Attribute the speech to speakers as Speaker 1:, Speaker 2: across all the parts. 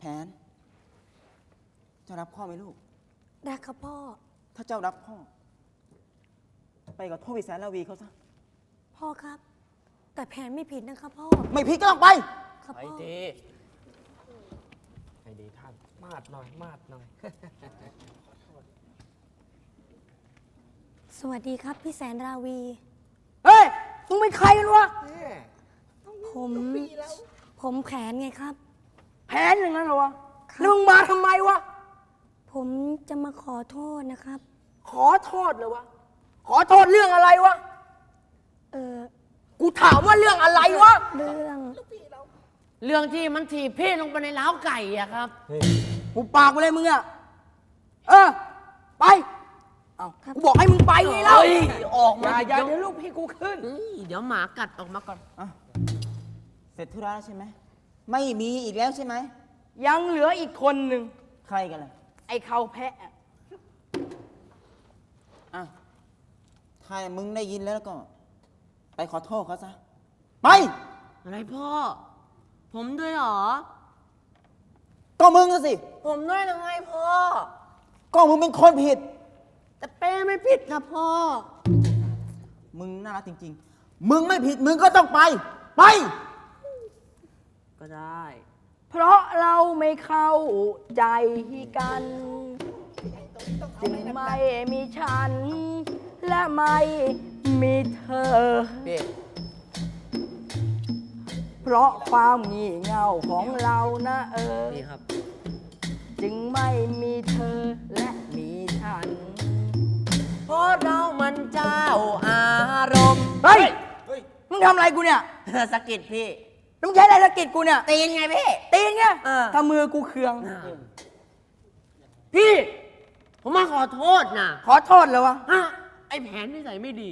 Speaker 1: แผน เจ้ารักพ่อไหมลูก
Speaker 2: รักครับพ่อ
Speaker 1: ถ้าเจ้ารักพ่อ ไปกับโทษวิสารลาวีเขาซะ
Speaker 2: พ่อครับ แต่แผนไม่ผิดนะครับพ่อ
Speaker 1: ไม่ผิดก็ต้องไป
Speaker 2: ครับ
Speaker 3: ไป
Speaker 2: พ่อ
Speaker 3: ดีไปดีท่าน มาดหน่อย มาดหน่อย
Speaker 2: สวัสดีครับพี่แสนราวี
Speaker 4: เฮ้ย มึงเป็นใครกันวะ
Speaker 2: ผม ผมแผนไงครับ
Speaker 4: แผนอย่างนั้นเหรอวะ
Speaker 2: ครับ
Speaker 4: แล้วมึงมาทำไมวะ
Speaker 2: ผมจะมาขอโทษนะครับ
Speaker 4: ขอโทษเลยวะ ขอโทษเรื่องอะไรวะ
Speaker 2: เออ
Speaker 4: กูถามว่าเรื่องอะไรวะ
Speaker 2: เรื่อง
Speaker 3: เรื่องที่มันถีบพี่ลงไปในล้าวไก่อะครับ
Speaker 4: กูปากไปเลยมึงอะเออ ไป เอา
Speaker 2: ครับ
Speaker 4: กูบอกให้มึงไปไงเล่า
Speaker 3: เฮ้ยออกมา
Speaker 4: อย่าอย่า
Speaker 3: เดี๋ยว
Speaker 4: เดี๋ยวลูกพี่กูขึ้น
Speaker 3: เฮ้ยเดี๋ยวหมากัดออกมาก่อน
Speaker 1: อะเสร็จธุระแล้วใช่ไหม ไม่มีอีกแล้วใช่ไหม
Speaker 4: ยังเหลืออีกคนหนึ่ง
Speaker 1: ใครกันล่ะ
Speaker 4: ไอ้เขาแพะอะ
Speaker 1: อะถ้ามึงได้ยินแล้วก็ ไปขอโทษเขาซะ ไป
Speaker 3: อะไรพ่อ ผมด้วยเหรอ
Speaker 1: ก็มึงอะสิ
Speaker 3: ผมด้วยยังไงพ่อ
Speaker 1: ก็มึงเป็นคนผิด
Speaker 3: แต่เป้ไม่ผิดนะพ่อ
Speaker 1: มึงน่ารักจริง ๆ มึงไม่ผิด มึงก็ต้องไป ไป
Speaker 3: ก็ได้
Speaker 4: เพราะเราไม่เข้าใจกันจึงไม่มีฉัน และไม่มีเธอ
Speaker 3: พี่
Speaker 4: เพราะความงี่เง่าของเรานะเออ
Speaker 3: พี่ครับ
Speaker 4: จึงไม่มีเธอและมีฉัน
Speaker 3: เพราะเรามันเจ้าอารมณ์
Speaker 4: เฮ้ย มึงทำอะไรกูเนี่ย
Speaker 3: สะกิดพี่
Speaker 4: มึงใช้อะไรสะกิดกูเนี่ย
Speaker 3: ตีนไงพี่
Speaker 4: ตีนไง
Speaker 3: เออ
Speaker 4: ถ้ามือกูเคือง
Speaker 3: พี่ ผมมาขอโทษนะ
Speaker 4: ขอโทษเลยวะ
Speaker 3: ฮะไอแผนนิสัยไม่ดี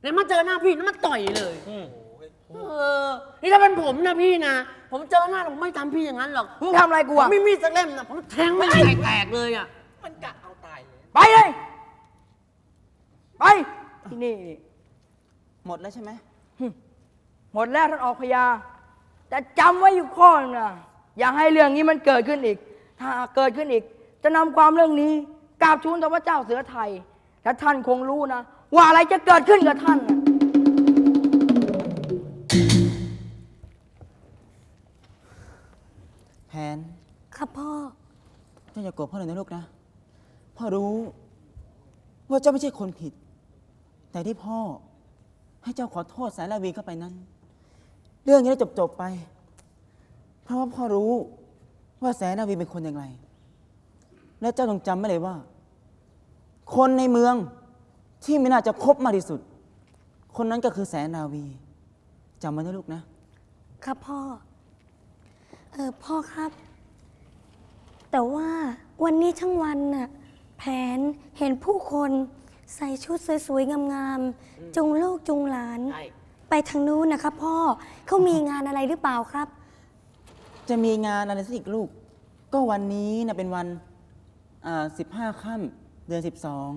Speaker 3: เนี่ยมาเจอหน้าพี่แล้วมาต่อยเลยเออนี่ถ้าเป็นผมนะพี่นะผมเจอหน้าผมไม่ทำพี่อย่างนั้นหรอก
Speaker 4: มึงทำอะไรกู
Speaker 3: ผม
Speaker 4: อะ
Speaker 3: ไม่มีดสักเล่มนะผมแทงไม่แตกๆเลยอะ
Speaker 4: ไปเลย ไป ที่นี่
Speaker 1: หมดแล้วใช่ไหม
Speaker 4: หมดแล้วท่านออกพยา แต่จำไว้อยู่ข้อหนึงนะอย่าให้เรื่องนี้มันเกิดขึ้นอีก ถ้าเกิดขึ้นอีก จะนำความเรื่องนี้กราบทูลต่อพระเจ้าเสือไทยและท่านคงรู้นะ ว่าอะไรจะเกิดขึ้นกับท่านน่ะ
Speaker 1: แผน
Speaker 2: ครับพ่อ
Speaker 1: เจ้าอย่าโกรธพ่อเลยนะลูกนะ พ่อรู้ว่าเจ้าไม่ใช่คนผิด แต่ที่พ่อให้เจ้าขอโทษสายลาวีเข้าไปนั้น เรื่องนี้ได้จบๆไป เพราะว่าพ่อรู้ว่าแสนนาวีเป็นคนอย่างไร และเจ้าต้องจำไว้เลยว่า คนในเมืองที่ไม่น่าจะคบมากที่สุด คนนั้นก็คือแสนนาวีจำไว้นะลูกนะ
Speaker 2: ครับพ่อ เออพ่อครับ แต่ว่าวันนี้ทั้งวันน่ะแผนเห็นผู้คนใส่ชุดสวยๆงามๆจุงลูกจุงหลาน
Speaker 3: ใช่
Speaker 2: ไปทางนู้นนะครับ พ่อเขามีงานอะไรหรือเปล่าครับ
Speaker 1: จะมีงานอะไรสักอีกลูก ก็วันนี้นะเป็นวันสิบห้าค่ำเดือนสิบสอง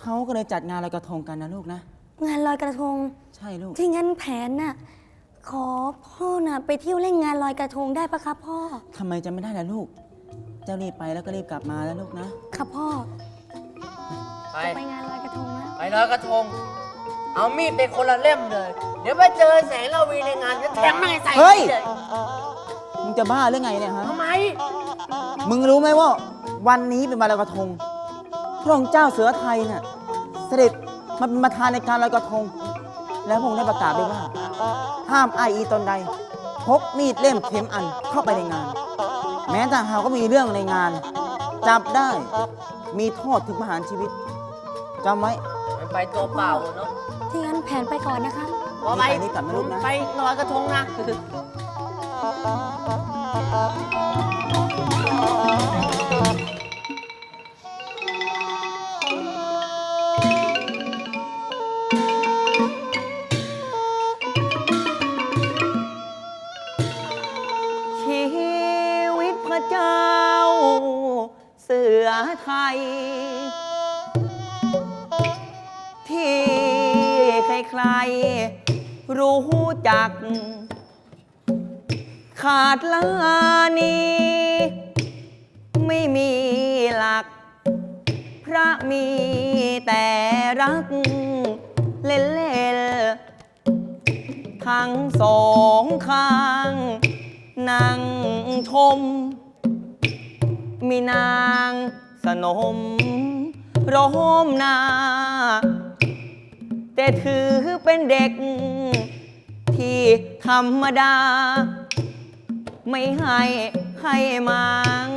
Speaker 1: เขาก็เลยจัดงานลอยกระทงกันนะลูกนะ
Speaker 2: งานลอยกระทง
Speaker 1: ใช่ลูก
Speaker 2: ที่งั้นแผนน่ะขอพ่อน่ะไปเที่ยวเล่นงานลอยกระทงได้ปะครับพ่อ
Speaker 1: ทำไมจะไม่ได้ล่ะลูก เจ้ารีบไปแล้วก็รีบกลับมาแล้วลูกนะ
Speaker 2: ครับพ่อ
Speaker 3: ไป
Speaker 2: จะไปงานลอยกระทงนะ
Speaker 3: ไปลอยกระทง เอามีดไปคนละเล่มเลย เดี๋ยวไปเจอแสงระวีในงานจะแทงไม่งใส่
Speaker 1: เฮ้ย
Speaker 3: เลย
Speaker 1: มึงจะบ้าหรือไงเนี่ยฮะ
Speaker 3: ทำไม
Speaker 1: มึงรู้ไหมว่าวันนี้เป็นวันลอยกระทง พระองค์เจ้าเสือไทยน่ะเสด็จมาเป็นประธานในการลอยกระทง แล้วพระองค์ได้ประกาศด้วยว่า ห้ามไอายอีตนใดพกมีดเล่มเข็มอันเข้าไปในงาน แม้แต่หากก็มีเรื่องในงาน จับได้มีโทษถึงประหารชีวิตจำไว้
Speaker 3: มันไปตัวเปล่าเนาะ
Speaker 2: ที่งั้นแผนไปก่อนนะคะ
Speaker 3: พอไป
Speaker 1: รีบไปรีบกลับนะลูกนะ
Speaker 3: ไปลอยกระทงนะ
Speaker 1: ชีวิตพระเจ้า เสือไทย ใคร รู้จัก ขาดลานี
Speaker 5: ไม่มีหลัก พระมีแต่รัก เล่นเล่นทั้งสองข้างนั่งชม มีนางสนมร้อมหนา แต่ถือเป็นเด็ก ที่ธรรมดา ไม่ให้ใครมัง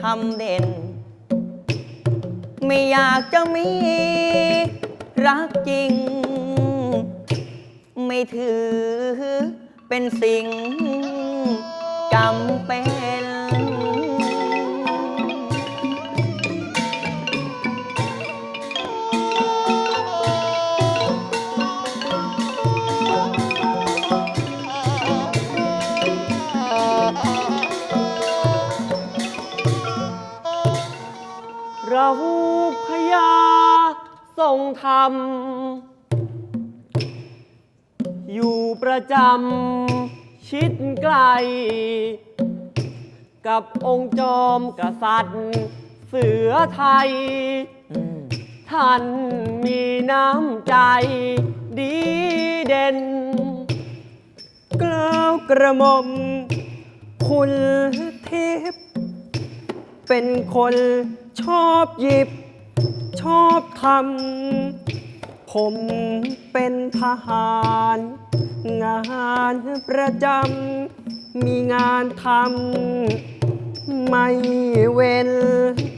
Speaker 5: ทำเด่น ไม่อยากจะมีรักจริง ไม่ถือเป็นสิ่งจำเป็น
Speaker 6: เราพยาทรงธรรม อยู่ประจำชิดไกล กับองค์จอมกษัตริย์ เสือไทย ท่านมีน้ำใจดีเด่น
Speaker 7: กล้าวกระหม่อม คุณทิพย์เป็นคน ชอบหยิบ ชอบทำ ผมเป็นทหาร งานประจำ มีงานทำ ไม่เว้น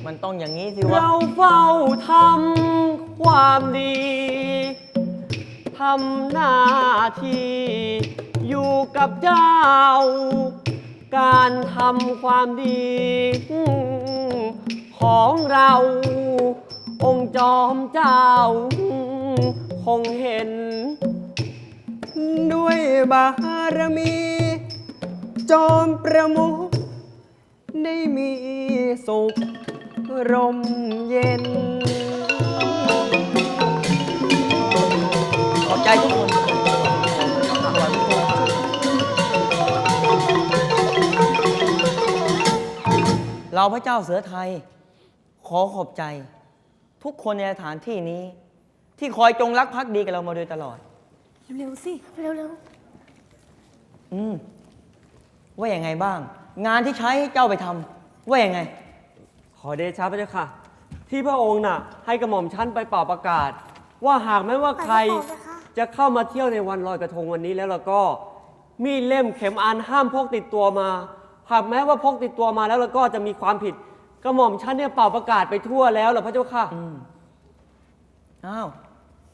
Speaker 5: มันต้องอย่างนี้สิวะ
Speaker 6: เราเฝ้าทำความดี ทำหน้าที่อยู่กับเจ้า การทำความดี ของเรา องค์จอมเจ้า คงเห็น
Speaker 7: ด้วยบารมี จอมประมุขได้มีสุขร่มเย็น
Speaker 5: ขอบใจทุกคน เราพระเจ้าเสือไทย ขอขอบใจ ทุกคนในสถานที่นี้ ที่คอยจงรักภักดีกับเรามาโดยตลอด
Speaker 2: เร็วๆสิ เร็ว
Speaker 5: อืมว่าอย่างไงบ้าง งานที่ใช้ให้เจ้าไปทำว่าอย่างไง
Speaker 6: ขอเดชะพระเจ้าค่ะ ที่พระองค์น่ะ ให้กระหม่อมชั้นไปเป่าประกาศ ว่าหากแม้ว่าใครจะเข้ามาเที่ยวในวันลอยกระทงวันนี้แล้วเราก็ มีดเล่มเข็มอันห้ามพกติดตัวมา หากแม้ว่าพกติดตัวมาแล้วเราก็จะมีความผิดกระหม่อมชั้นเนี่ยเป่าประกาศไปทั่วแล้วเหรอพระเจ้าค่ะ
Speaker 5: อ้าว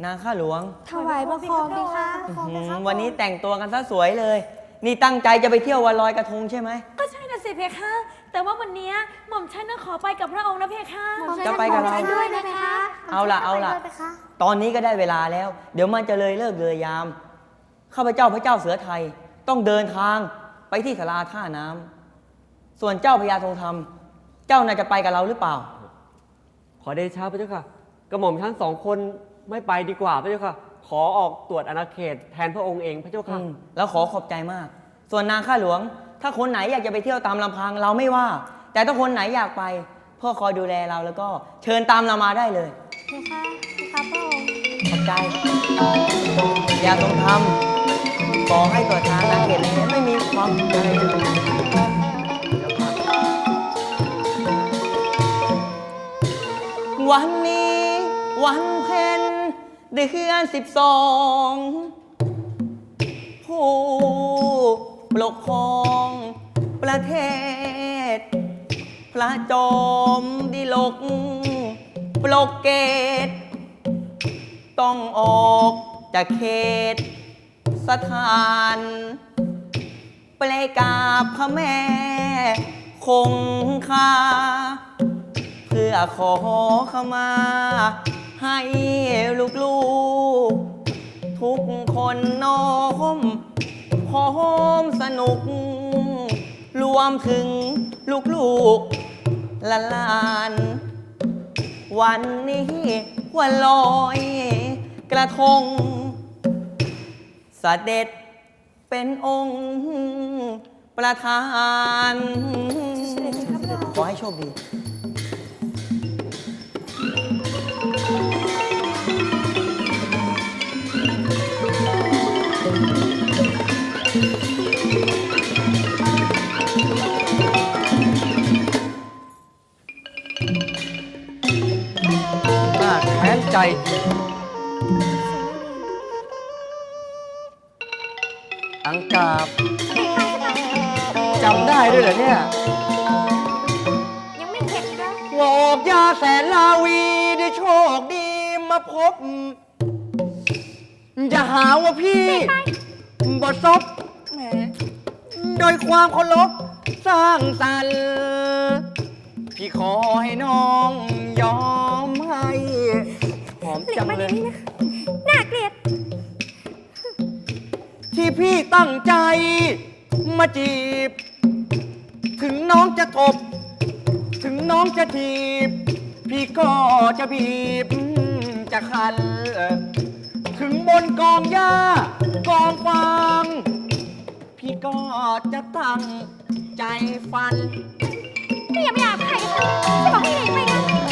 Speaker 5: นางข้าหลวง
Speaker 2: ๆถวายบังคมดีค่ะ
Speaker 5: อืมวันนี้แต่งตัวกันซะสวยเลย นี่ตั้งใจจะไปเที่ยววันลอยกระทงใช่ไหม
Speaker 8: ก็ใช่นะสิเพคะ แต่ว่าวันเนี้ยหม่อมฉันน่ะขอไปกับพระองค์นะเพคะ
Speaker 5: จะไปกับเรา
Speaker 2: ด้วยนะเพคะ
Speaker 5: เอาล่ะเอาล่ะ
Speaker 2: ไปด้วยเพคะ
Speaker 5: ตอนนี้ก็ได้เวลาแล้ว เดี๋ยวมันจะเลยเลิกเลยยาม ข้าพเจ้าพระเจ้าเสือไทย ต้องเดินทางไปที่สาราท่าน้ำ ส่วนเจ้าพญาทองธรรม เจ้าน่าจะไปกับเราหรือเปล่า
Speaker 6: ขอเดชะพระเจ้าค่ะกระหม่อมชั้นสองคนไม่ไปดีกว่าพระเจ้าค่ะ ขอออกตรวจอาณาเขตแทนพระองค์เองพระเจ้า
Speaker 5: อื
Speaker 6: ค่ะ
Speaker 5: มแล้วขอขอบใจมาก ส่วนนางข้าหลวง ถ้าคนไหนอยากจะไปเที่ยวตามลำพังเราไม่ว่า แต่ถ้าคนไหนอยากไป พ่อคอยดูแลเราแล้วก็เชิญตามเรามาได้เลย
Speaker 2: เพคะเพคะพระองค์
Speaker 5: ขอบใจ อย่าทรงทำขอให้ตรวจทางนาเขตนี้ไม่มีความผิดอะไรเลย วันนี้ วันเพ็ญเดือนสิบสองผู้ปกครองประเทศ พระจอมดิลก ปลกเกต ต้องออกจากเขต สถานไปกราบพระแม่คงคา อขอขมา ให้ลูกๆทุกคนน้อมพร้อมสนุก รวมถึงลูกๆหลาน วันนี้วันลอยกระทงเสด็จเป็นองค์ ประธาน ขอให้โชคดี
Speaker 9: ความเคารพสร้างสรรค์พี่ขอให้น้องยอมให้หอมจังเลย
Speaker 10: น่าเกลียด
Speaker 9: ที่พี่ตั้งใจมาจีบ ถึงน้องจะตบ ถึงน้องจะทีบ พี่ก็จะบีบ จะคัน ถึงบนกองหญ้ากองฟาง ก็จะตั้งใจฟัน
Speaker 10: พี่อย่าไปหยาบใครจะบอกให้หนีไปนะ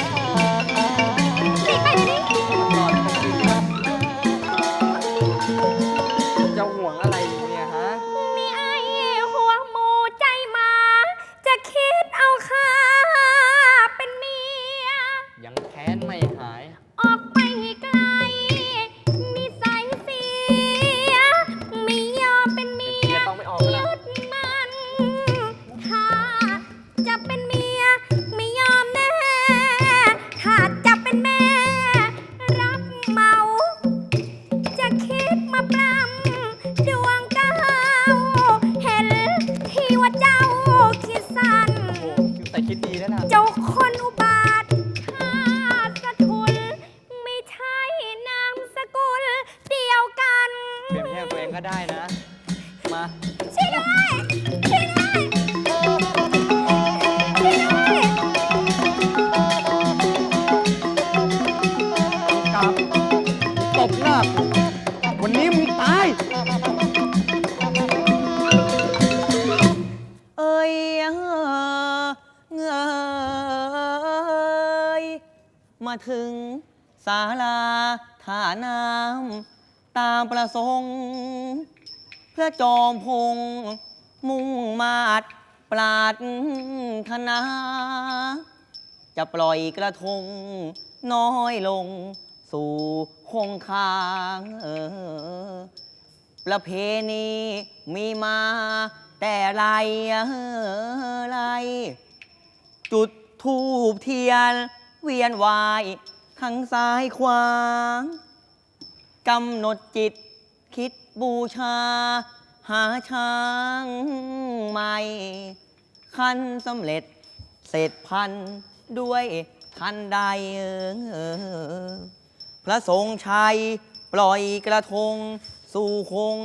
Speaker 10: มาถึง
Speaker 5: ศาลาท่าน้ำตามประสงค์พระจอมพงมุ่งมาดปรารถนาจะปล่อยกระทงน้อยลงสู่คงคางเออประเพณีมีมาแต่ไรไรจุดทูบเทียน เวียนวายทั้งซ้ายขวางกำหนดจิต คิดบูชา หาช้างใหม่ คันสำเร็จ เสร็จพันด้วยทันใดเออพระสงฆ์ชัย ปล่อยกระทง สู่คง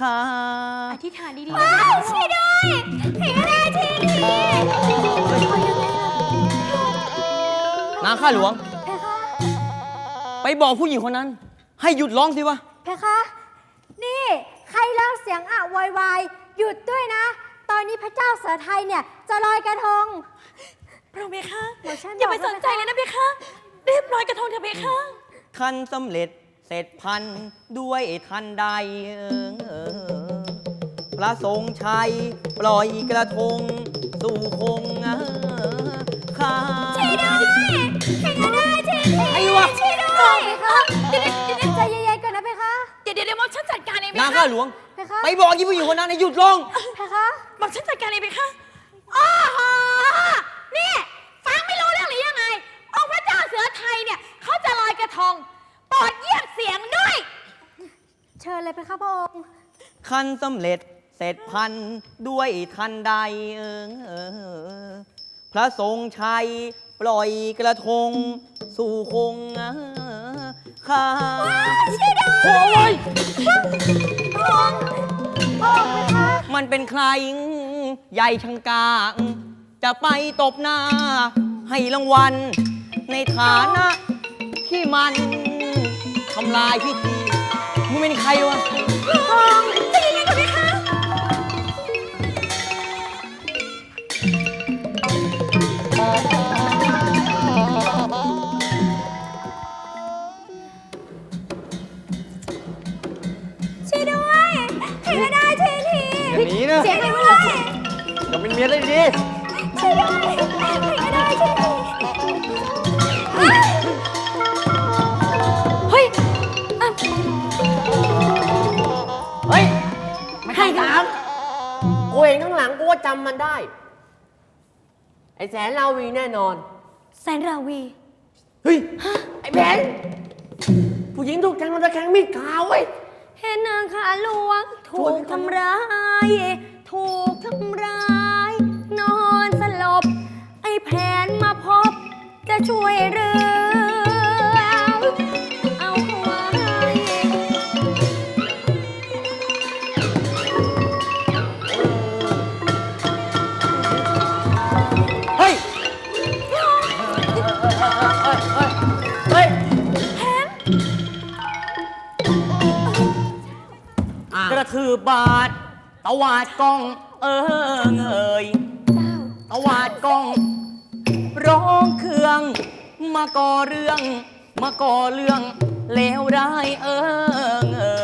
Speaker 5: คา
Speaker 8: อธิษฐานดีๆนะ
Speaker 10: ว้าวช่วยด้วยเห็นอะไรทีนี้
Speaker 5: นางข้าหลวง
Speaker 10: เพคะ
Speaker 5: ไปบอกผู้หญิงคนนั้น ให้หยุดร้องสิวะ
Speaker 10: เพคะ นี่ใครร้องเสียงอะโวยวายหยุดด้วยนะ ตอนนี้พระเจ้าเสือไทยเนี่ยจะลอยกระทง
Speaker 8: พระองค์เพคะ
Speaker 10: หมอฉัน
Speaker 8: อย่าไป
Speaker 10: บอก
Speaker 8: ส
Speaker 10: แล้ว
Speaker 8: นใจเลยนะเพคะรีบลอยกระทงเถอะเพคะ
Speaker 5: คันสำเร็จเสร็จพันด้วยทันใดเออพระสงฆ์ชัย ปล่อยกระทง สู่คงคะ
Speaker 10: ช่วยด้วยเพคะเดี๋ยวเดี๋ยวเดี๋ยวใจเย็นๆก่อนนะเพคะ
Speaker 8: เดี๋ยวเดี๋ยวเดี๋ยวหมอมฉันจัดการเองเพ
Speaker 5: นาง
Speaker 8: คะ
Speaker 5: ข้าหลวง
Speaker 10: เพคะ
Speaker 5: ไปบอกยี่ผู้หญิงคนนั้นให้หยุดร้อง
Speaker 10: เพคะ
Speaker 8: หมอมฉันจัดการเองเพคะอ้อหอนี่ฟังไม่รู้เรื่องหรือยังไงองค์พระเจ้าเสือไทยเนี่ยเขาจะลอยกระทงโปรดเยียบเสียงด้วย
Speaker 10: เชิญเลยเพคะพระองค์
Speaker 5: คันสำเร็จเสร็จพันด้วยทันใดเออพระสงฆ์ชัย ปล่อยกระทง สู่คงคา
Speaker 10: ช่วยด้ว
Speaker 5: โอ้ย
Speaker 10: พงพงค์เพคะ
Speaker 5: มันเป็นใคร ใหญ่ชังกาจะไปตบหน้า ให้รางวัล ในฐานะที่มันทำลายพิธีมึงเป็นใครวะ
Speaker 10: พงจะ
Speaker 9: จะเป็นเมียได้ดี
Speaker 2: ช่วยด้วยไม่ได้ช่วยด้วยเฮ้ยอะ
Speaker 3: เฮ้ย
Speaker 2: ใครกัน
Speaker 3: กูเห็นข้างหลังกูก็จำมันได้ ไอ้แสนลาวีแน่นอน
Speaker 2: แสนราวี
Speaker 3: เฮ้ย ไอ้แบนผู้หญิงถูกแทงโดนตะแคงมีดขาวเว้ย
Speaker 2: เห็นนางขาหลวงถูกทำร้าย ถูกทำร้าย นอนสลบ ไอ้แผนมาพบ จะช่วยเรือ เอาไว้
Speaker 3: เฮ้ย เฮ้ย
Speaker 11: กระทืบบาด ตวาดกล้อง เอิงเอ่ยตวาดกล้อง ร้องเครื่อง มาก่อเรื่อง มาก่อเรื่องเลวร้ายเอิงเออ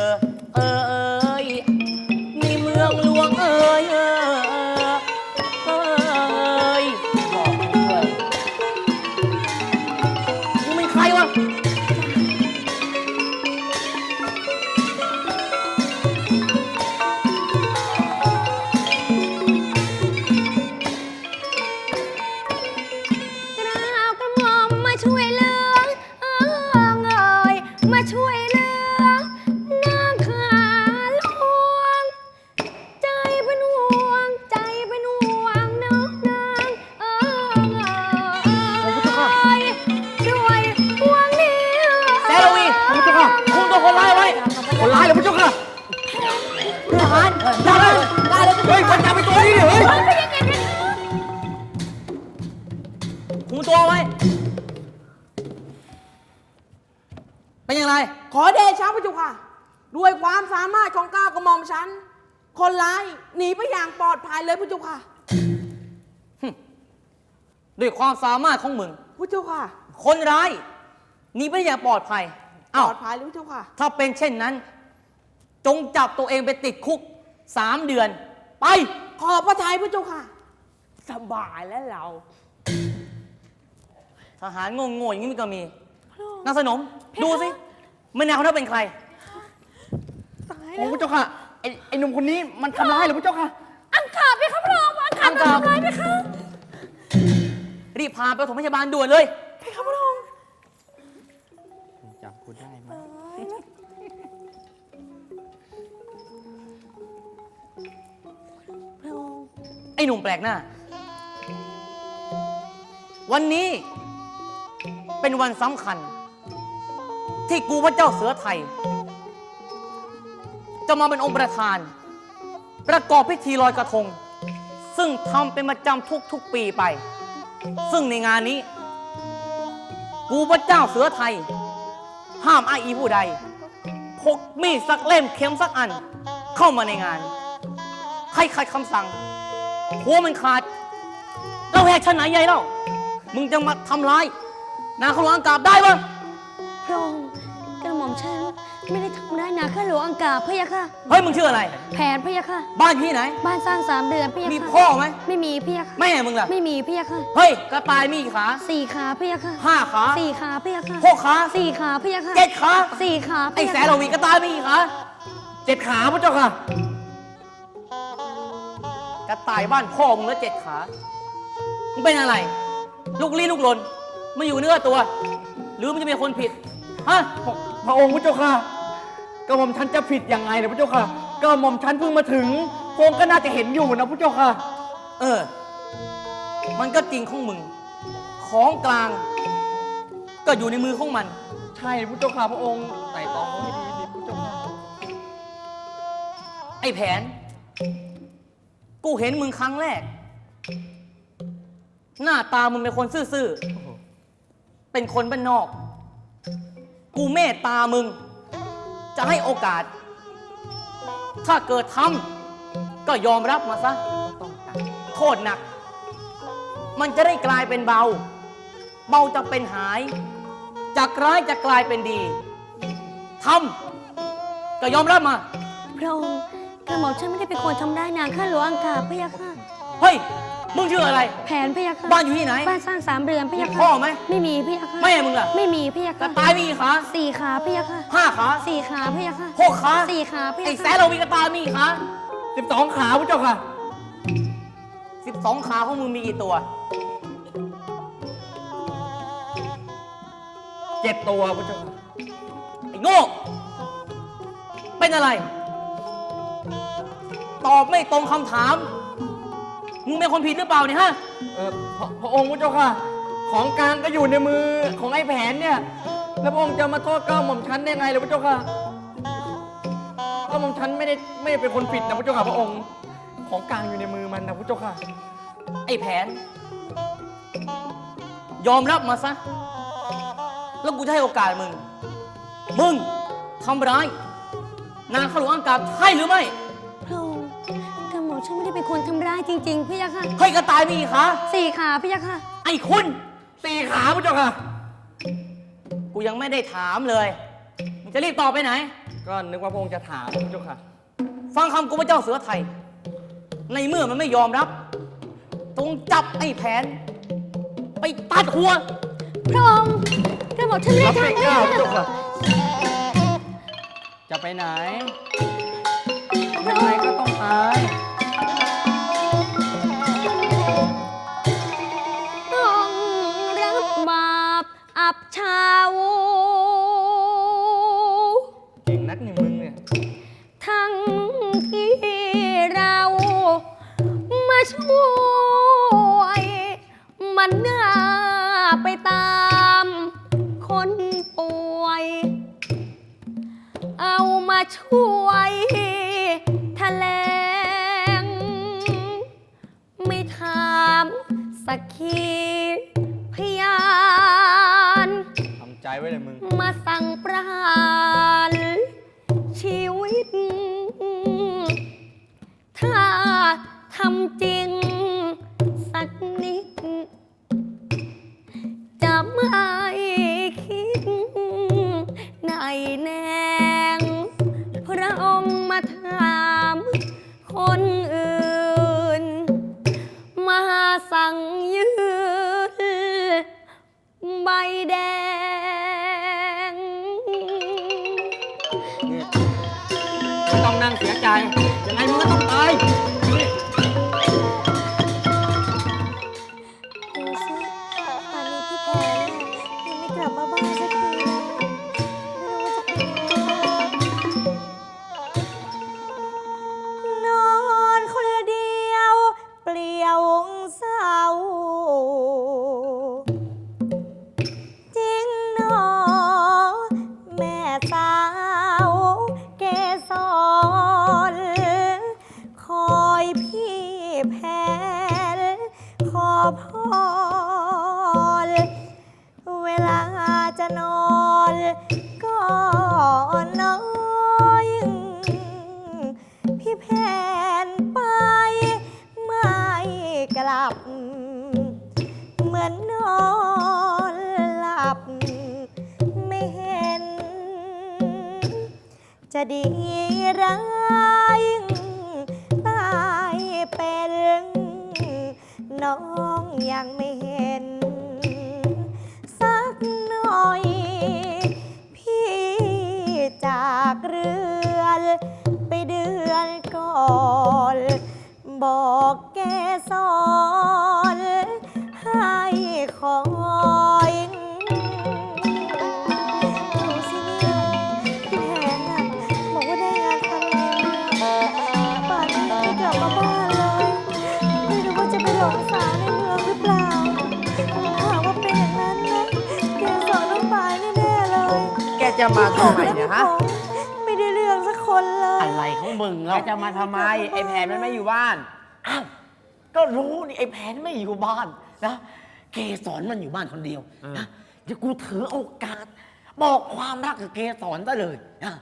Speaker 11: ทหารทหารได้แล้วเฮ้ยคนจับไปตัวนี้ดิเฮ้ยคุมตัวไว้ เป็นยังไง
Speaker 9: ขอเดชะพระเจ้าค่ะ ด้วยความสามารถของก้าวกระหม่อมฉัน คนร้ายหนีไปอย่างปลอดภัยเลยพระเจ้าค่ะ
Speaker 11: ด้วยความสามารถของมึง
Speaker 9: พระเจ้าค่ะ
Speaker 11: คนร้ายหนีไปอย่างปลอดภัย
Speaker 9: ป
Speaker 11: เอ้า
Speaker 9: ลอดภัยเลยพระเจ้าค่ะ
Speaker 11: ถ้าเป็นเช่นนั้น จงจับตัวเองไปติดคุกสามเดือน ไป
Speaker 9: ขอบพระทัยพระเจ้าค่ะ สบายแล้วเรา
Speaker 11: ทหารโง่ๆอย่างนี้มันก็มีนางสนม ดูสิไม่แน่เขาน่าเป็นใคร
Speaker 9: โอ้พระเจ้าค่ะไอ้ไอ้หนุ่มคนนี้มันทำร้ายเหรือพระเจ้าค่ะ
Speaker 2: อังกาบไปครับพระองค์อังกาบ
Speaker 11: อังกาบ
Speaker 2: ทำร้ายไปครับ
Speaker 11: รีบพาไปปฐมพยาบาลด่วนเลย
Speaker 2: ไอ้
Speaker 12: ห
Speaker 11: นุ่มแปลกหน้า วันนี้เป็นวันสำคัญ ที่กูพระเจ้าเสือไทย จะมาเป็นองค์ประธาน ประกอบพิธีลอยกระทง ซึ่งทำเป็นประจำทุกๆปีไป ซึ่งในงานนี้ กูพระเจ้าเสือไทย ห้ามไอ้ายอีผู้ใดพกมีดสักเล่มเข็มสักอัน เข้ามาในงานใครขัดคำสั่ง หัวมันขาด เราแหกชั้นไหนใหญ่เล่า มึงจะมาทำร้าย นาเขาล้างกราบได้ปะ
Speaker 2: พระองค์กระหม่อมฉันไม่ได้ทำร้ายนาข้าหลวงอังกาบพระยะค่ะ
Speaker 11: เฮ้ย มึงชื่ออะไร
Speaker 2: แผนพระยะค่ะ
Speaker 11: บ้านที่ไหน
Speaker 2: บ้านสร้างสามเดือนพระยะค่ะ
Speaker 11: มีพ่อไหม
Speaker 2: ไม่มีพระยะค่ะ
Speaker 11: แม่มึงล่ะ
Speaker 2: ไม่มีพระยะค่ะ
Speaker 11: เฮ้ย กระต่ายมีกี่ขา
Speaker 2: สี่ขาพระยะค่ะ
Speaker 11: ห้าขา
Speaker 2: สี่ขาพระยะค่ะ
Speaker 11: หกขา
Speaker 2: สี่ขาพระยะค่ะ
Speaker 11: เจ็ดขา
Speaker 2: สี่ขาพ
Speaker 11: ไอ้
Speaker 2: ระยะ
Speaker 11: แส
Speaker 2: ค่ะ
Speaker 11: นเราวีกระต่ายมีกี่ขาเจ็ดขาพระเจ้าค่ะกระ ต่ายบ้านพ่อมึงแล้วเจ็ดขา มึงเป็นอะไร ลูกลี้ลูกลนไม่อยู่เนื้อตัว หรือมึงจะเป็นคนผิด ฮะ
Speaker 9: พระองค์พระเจ้าค่ะกระหม่อมฉันจะผิดยังไงนะพระเจ้าค่ะกระหม่อมฉันเพิ่งมาถึงพระองค์ก็น่าจะเห็นอยู่นะพระเจ้าค่ะ
Speaker 11: เออ มันก็จริงของมึง ของกลาง ก็อยู่ในมือของมัน
Speaker 9: ใช่พระเจ้าค่ะพระองค์ไต่ตองให้ดีสิพระเจ้าค่ะ
Speaker 11: ไอ้แผน กูเห็นมึงครั้งแรก หน้าตามึงเป็นคนซื่อๆ เป็นคนบ้านนอก กูเมตตามึง จะให้โอกาส ถ้าเกิดทำก็ยอมรับมาซะ โทษหนัก มันจะได้กลายเป็นเบา เบาจะเป็นหาย จากร้ายจะกลายเป็นดีทำก็ยอมรับมา
Speaker 2: พระองค์ กระหม่อมฉันไม่ได้เป็นคนทำร้ายนางข้าหลวงอังกาบพระยะค่ะ
Speaker 11: เฮ้ย มึงชื่ออะไร
Speaker 2: แผนพะยะค่ะ
Speaker 11: บ้านอยู่ที่ไหน
Speaker 2: บ้านสร้างสามเรือนพะยะ
Speaker 11: มี
Speaker 2: ค่ะ
Speaker 11: พ่อไหม
Speaker 2: ไม่มีพะยะค่ะ
Speaker 11: แม่มึงล่ะ
Speaker 2: ไม่มีพะยะ
Speaker 11: กระ
Speaker 2: ค่ะ
Speaker 11: ต่ายมีกี่ขา
Speaker 2: สี่ขาพะยะค่ะ
Speaker 11: ห้าขา
Speaker 2: สี่ขาพะยะค่ะ
Speaker 11: หกขา
Speaker 2: สี่ขาพะ
Speaker 11: ไอ้
Speaker 2: ยะ
Speaker 11: แส
Speaker 2: ค่ะ
Speaker 11: นเรามีกระต่ายมีกี่ขา
Speaker 13: สิบสองขาพระเจ้าค่ะ
Speaker 11: สิบสองขาของมึงมีกี่ตัว
Speaker 13: เจ็ดตัวพระเจ้าค่ะ
Speaker 11: ไอ้โง่เป็นอะไร ตอบไม่ตรงคำถาม มึงเป็นคนผิดหรือเปล่าเนี่ยฮะ
Speaker 13: เออพระพระองค์พระเจ้าค่ะ ของกลางก็อยู่ในมือของไอ้แผนเนี่ย แล้วพระองค์จะมาโทษเก้าหม่อมชันได้ไงเลยพระเจ้าค่ะเก้าหม่อมชันไม่ได้ไม่ได้เป็นคนผิดนะพระเจ้าค่ะพระองค์ ของกลางอยู่ในมือมันนะพระเจ้าค่ะ
Speaker 11: ไอ้แผน ยอมรับมาซะ แล้วกูจะให้โอกาสมึง มึงทำร้าย นางขลุ่งอังกาบใช่หรือไม่
Speaker 2: ไม่ได้เป็นคนทำร้ายจริง ๆพะยะค่ะ
Speaker 11: เฮ้ยกระต่ายมีกี่ขา
Speaker 2: สี่ขาพะยะค่ะ
Speaker 11: ไอ้คุณ
Speaker 13: สี่ขาพระเจ้าค่ะ
Speaker 11: กูยังไม่ได้ถามเลย มึงจะรีบตอบไปไหน
Speaker 13: ก็นึกว่าพระองค์จะถามพระเจ้าค่ะ
Speaker 11: ฟังคำกูพระเจ้าเสือไทย ในเมื่อมันไม่ยอมรับจงจับไอ้แผน ไปตัดหัว
Speaker 2: พระองค์กระหม่อมฉันไม่ได้
Speaker 13: รับไม่
Speaker 2: ทำ
Speaker 13: กล้า
Speaker 2: พะ
Speaker 13: พระ
Speaker 2: ยะ
Speaker 13: เจ้า
Speaker 2: ค่ะ
Speaker 13: ค่ะ
Speaker 9: จะไปไหนยังไงก็ต้องตาย
Speaker 2: ชาว
Speaker 13: เก่งนักนี่มึงเนี่ย
Speaker 2: ทั้งที่เรามาช่วย มันน่าไปตามคนป่วย เอามาช่วยแถลง ไม่ถามสักขี
Speaker 13: จ
Speaker 2: ดีร้าย
Speaker 13: ตาย
Speaker 2: เป็นน้องยังไม่เห็น สักหน่อย พี่จากเรือนไปเดือนก่อน บอกแกสอน ให้คอย
Speaker 11: มาทำไมเนี่ยฮะ
Speaker 2: ไม่ได้เรื่องสักคนเลย
Speaker 11: อะไรของมึงเราจะมาทำไม ไอ้แผนมันไม่อยู่บ้าน อ้าวก็รู้นี่ไอ้แผนไม่อยู่บ้านนะเกสรมันอยู่บ้านคนเดียวนะเดี๋ยวกูถือโอกาส บอกความรักกับเกสรซะเลยนะ